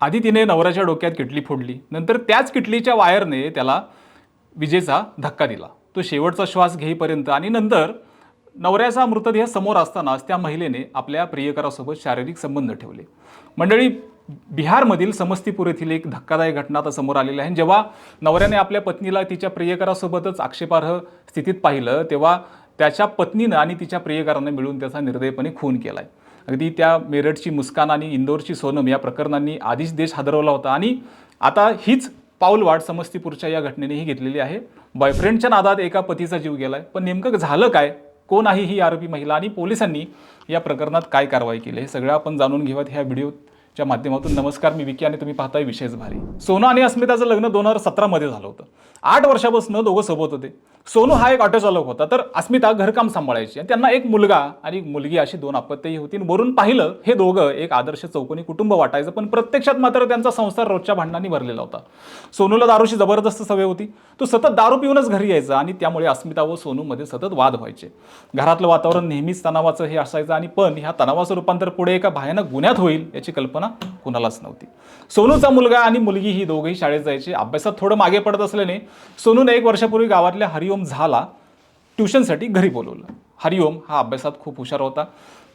आधी तिने नवऱ्याच्या डोक्यात किटली फोडली. नंतर त्याच किटलीच्या वायरने त्याला विजेचा धक्का दिला. तो शेवटचा श्वास घेईपर्यंत आणि नंतर नवऱ्याचा मृतदेह समोर असतानाच त्या महिलेने आपल्या प्रियकरासोबत शारीरिक संबंध ठेवले. मंडळी बिहारमधील समस्तीपूर येथील एक धक्कादायक घटना आता समोर आलेली आहे. जेव्हा नवऱ्याने आपल्या पत्नीला तिच्या प्रियकरासोबतच आक्षेपार्ह स्थितीत पाहिलं तेव्हा त्याच्या पत्नीनं आणि तिच्या प्रियकरानं मिळून त्याचा निर्दयपणे खून केला आहे अगदी त्या मेरठची मुस्कान आणि इंदोरची सोनम या प्रकरणांनी आधीच देश हादरवला होता. आणि आता हीच पाऊलवाट समस्तीपूरच्या या घटनेनेही घेतलेली आहे. बॉयफ्रेंडच्या नादात एका पतीचा जीव गेलाय. पण नेमकं झालं काय? कोण आहे ही आरोपी महिला? आणि पोलिसांनी या प्रकरणात काय कारवाई केली? हे सगळं आपण जाणून घेऊयात ह्या व्हिडिओच्या माध्यमातून. नमस्कार मी विकी आणि तुम्ही पाहताय विशेष भारी. सोना आणि अस्मिताचं लग्न दोन हजार सतरामध्ये झालं होतं. आठ वर्षापासून दोघं सोबत होते. सोनू हा एक ऑटो चालक होता. तर अस्मिता घरकाम सांभाळायची. आणि त्यांना एक मुलगा आणि मुलगी अशी दोन अपत्यही होती. आणि वरून पाहिलं हे दोघं एक आदर्श चौकोनी कुटुंब वाटायचं. पण प्रत्यक्षात मात्र त्यांचा संसार रोजच्या भांडणांनी भरलेला होता. सोनूला दारूची जबरदस्त सवय होती. तो सतत दारू पिऊनच घरी यायचा आणि त्यामुळे अस्मिता व सोनूमध्ये सतत वाद व्हायचे. घरातलं वातावरण नेहमीच तणावाचं हे असायचं आणि पण ह्या तणावाचं रूपांतर पुढे एका भयानक गुन्ह्यात होईल याची कल्पना कुणालाच नव्हती. सोनूचा मुलगा आणि मुलगी ही दोघंही शाळेत जायचे. अभ्यासात थोडं मागे पडत असल्याने सोनूने एक वर्षापूर्वी गावातल्या हरिओम झाला ट्युशनसाठी घरी बोलवलं. हरिओम हा अभ्यासात खूप हुशार होता.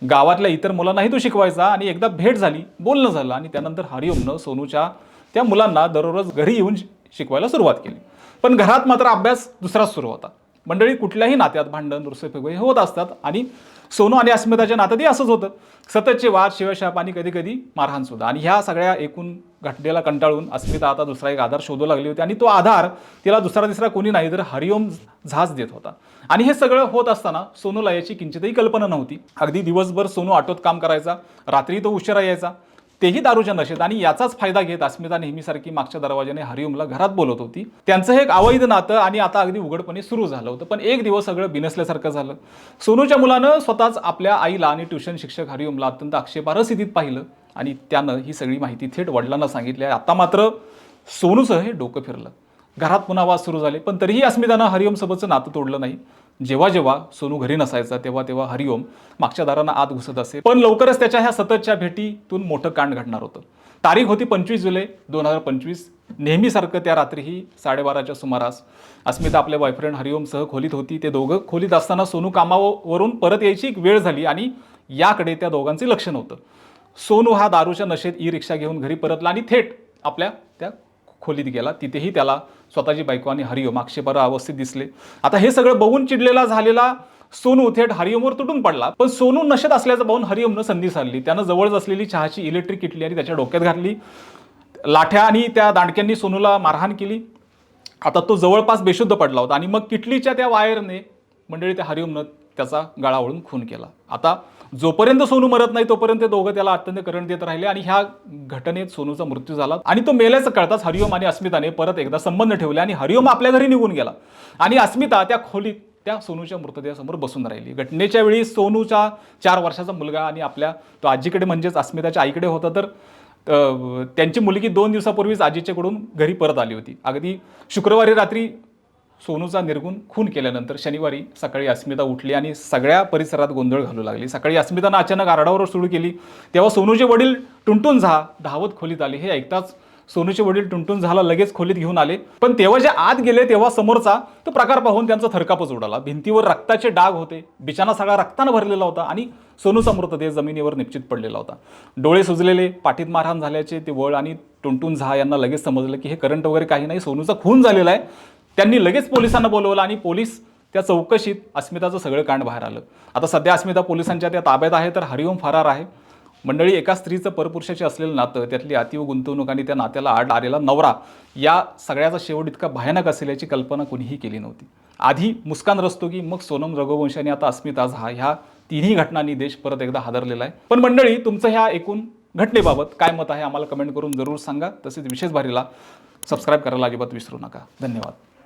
गावातल्या इतर मुलांनाही तो शिकवायचा आणि एकदा भेट झाली बोलणं झालं आणि त्यानंतर हरिओमनं सोनूच्या त्या मुलांना दररोज घरी येऊन शिकवायला सुरुवात केली. पण घरात मात्र अभ्यास दुसराच सुरू होता. मंडळी कुठल्याही नात्यात भांडण दुसरे हे होत असतात. आणि सोनू आणि अस्मिताच्या नात्यातही असंच होतं. सततचे वाद शिवशाप आणि कधी कधी मारहाण सुद्धा आणि ह्या सगळ्या एकूण घटनेला कंटाळून अस्मिता आता दुसरा एक आधार शोधू लागली होती. आणि तो आधार तिला दुसरा तिसरा कोणी नाही तर हरिओम झाज देत होता. आणि हे सगळं होत असताना सोनूला याची किंचितही कल्पना नव्हती. अगदी दिवसभर सोनू आटोत काम करायचा. रात्री तो उशिरा यायचा. तेही दारूच्या नशेत. आणि याचाच फायदा घेत अस्मिता नेहमीसारखी मागच्या दरवाजाने हरिओमला घरात बोलत होती. त्यांचं हे एक अवैध नातं आणि आता अगदी उघडपणे सुरू झालं होतं. पण एक दिवस सगळं बिनसल्यासारखं झालं. सोनूच्या मुलानं स्वतःच आपल्या आईला आणि ट्युशन शिक्षक हरिओमला अत्यंत आक्षेपार्ह स्थितीत पाहिलं. आणि त्यानं ही सगळी माहिती थेट वडिलांना सांगितली. आहे आता मात्र सोनूचं हे डोकं फिरलं. घरात पुन्हा वाद सुरू झाले. पण तरीही अस्मितानं हरिओमसोबतचं नातं तोडलं नाही. जेव्हा जेव्हा सोनू घरी नसायचा तेव्हा तेव्हा हरिओम मागच्या दारांना आत घुसत असे. पण लवकरच त्याच्या ह्या सततच्या भेटीतून मोठं कांड घडणार होतं. तारीख होती पंचवीस जुलै दोन हजार पंचवीस. नेहमीसारखं त्या रात्रीही साडेबाराच्या सुमारास अस्मिता आपल्या बॉयफ्रेंड हरिओमसह खोलीत होती. ते दोघं खोलीत असताना सोनू कामावरून परत यायची एक वेळ झाली आणि याकडे त्या दोघांचे लक्ष नव्हतं. सोनू हा दारूच्या नशेत ई रिक्षा घेऊन घरी परतला आणि थेट आपल्या खोलीत गेला तिथेही त्याला स्वतःची बायको आणि हरिओम आक्षेपार्ह अवस्थेत दिसले. आता हे सगळं बघून चिडलेला झालेला सोनू थेट हरिओमवर तुटून पडला. पण सोनू नशेत असल्याचं पाहून हरिओमनं संधी साधली. त्यानं जवळच असलेली चहाची इलेक्ट्रिक किटली आणि त्याच्या डोक्यात घातली. लाठ्या आणि त्या दांडक्यांनी सोनूला मारहाण केली. आता तो जवळपास बेशुद्ध पडला होता. आणि मग किटलीच्या त्या वायरने मंडळी त्या हरिओमनं त्याचा गळावळून खून केला. आता जोपर्यंत सोनू मरत नाही तोपर्यंत ते दोघं त्याला अत्यंत करंट देत राहिले आणि ह्या घटनेत सोनूचा मृत्यू झाला आणि तो मेल्याचं कळताच हरिओम आणि अस्मिताने परत एकदा संबंध ठेवले आणि हरिओम आपल्या घरी निघून गेला. आणि अस्मिता त्या खोलीत त्या सोनूच्या मृतदेहासमोर बसून राहिली. घटनेच्या वेळी सोनूचा चार वर्षाचा मुलगा आणि आपल्या तो आजीकडे म्हणजेच अस्मिताच्या आईकडे होता तर त्यांची मुलगी दोन दिवसापूर्वीच आजीच्याकडून घरी परत आली होती. अगदी शुक्रवारी रात्री सोनूचा निर्गुण खून केल्यानंतर शनिवारी सकाळी अस्मिता उठली आणि सगळ्या परिसरात गोंधळ घालू लागली. सकाळी अस्मितानं अचानक आरडाओरड सुरू केली. तेव्हा सोनूचे वडील टुंटून झा धावत खोलीत आले. हे ऐकताच सोनूचे वडील टुंटून झाला लगेच खोलीत घेऊन आले. पण तेव्हा जे आत गेले तेव्हा समोरचा तो प्रकार पाहून त्यांचा थरकापच उडाला. भिंतीवर रक्ताचे डाग होते. बिछाना सगळा रक्तानं भरलेला होता आणि सोनूचा मृतदेह जमिनीवर निश्चित पडलेला होता. डोळे सुजलेले पाठीत मारहाण झाल्याचे ते वळ आणि टुंटून झा यांना लगेच समजलं की हे करंट वगैरे काही नाही. सोनूचा खून झालेला आहे. त्यांनी लगेच पोलिसांना बोलवलं आणि पोलीस त्या चौकशीत अस्मिताचं सगळं कांड बाहेर आलं. आता सध्या अस्मिता पोलिसांच्या त्या ताब्यात आहे तर हरिओम फरार आहे. मंडळी एका स्त्रीचं परपुरुषाची असलेलं नातं त्यातली अतिव गुंतवणूक आणि त्या नात्याला आड आलेला नवरा या सगळ्याचा शेवट इतका भयानक असेल याची कल्पना कुणीही केली नव्हती. आधी मुस्कान रस्तोगी मग सोनम रघुवंश आणि आता अस्मिता झा ह्या तिन्ही घटनांनी देश परत एकदा हादरलेला आहे. पण मंडळी तुमचं ह्या एकूण घटनेबाबत काय मत आहे आम्हाला कमेंट करून जरूर सांगा. तसेच विशेष भारीला सबस्क्राईब करायला अजिबात विसरू नका. धन्यवाद.